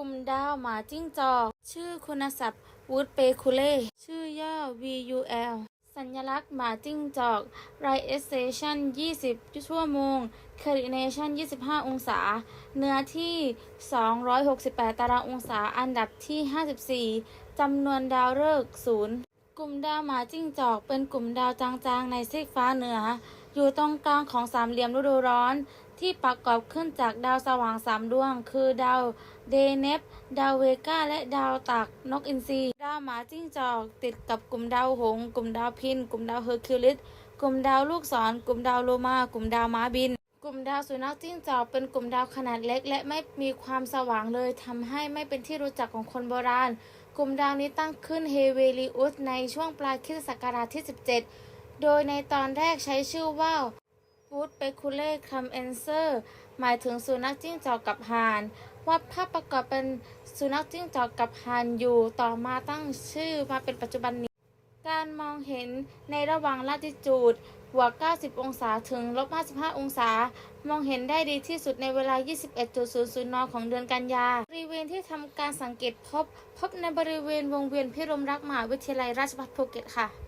กลุ่มดาวหมาจิ้งจอก ชื่อคุณศัพท์วูดเปคูเล่ชื่อย่อ VUL สัญลักษณ์หมาจิ้งจอก r i e Station 20 ชั่วโมง Clination 25 องศา เนื้อที่ 268 ตารางองศาอันดับที่ 54 จำนวนดาวฤกษ์ศูนย์กลุ่มดาวหมาจิ้งจอกเป็นกลุ่มดาวจางๆ ในซีกฟ้าเหนือ อยู่ตรงกลางของสามเหลี่ยมฤดูร้อน ที่ประกอบขึ้นจากดาวสว่างสามดวง คือดาวเดเนปดาวเวกาและดาวตักนกอินทรีดาวหมาจิ้งจอก ติดกับกลุ่มดาวหงส์กลุ่มดาวพิน กลุ่มดาวเฮอร์คิวลิสกลุ่มดาวลูกศร กลุ่มดาวโลมา กลุ่มดาวม้าบิน กลุ่มดาวสุนัขจิ้งจอกเป็นกลุ่มดาวขนาดเล็ก และไม่มีความสว่างเลยทำให้ไม่เป็นที่รู้จักของคนโบราณ กลุ่มดาวนี้ตั้งขึ้นเฮเวลิอุสในช่วงปลายคริสตศักราชที่ 17 โดยในตอนแรกใช้ชื่อว่าฟูดเปคูเล่คัมเอนเซอร์หมายถึงสุนัขจิ้งจอกกับห่านวาดภาพประกอบเป็นสุนัขจิ้งจอกกับห่านอยู่ ต่อมาตั้งชื่อมาเป็นปัจจุบันนี้ การมองเห็นในระหว่างลาติจูดบวก 90 องศาถึงลบ 55 องศา มองเห็นได้ดีที่สุดในเวลา 21.00 น ของเดือนกันยา บริเวณที่ทำการสังเกตพบ พบในบริเวณวงเวียนพิรมรักษ์มหาวิทยาลัยราชภัฏภูเก็ตค่ะ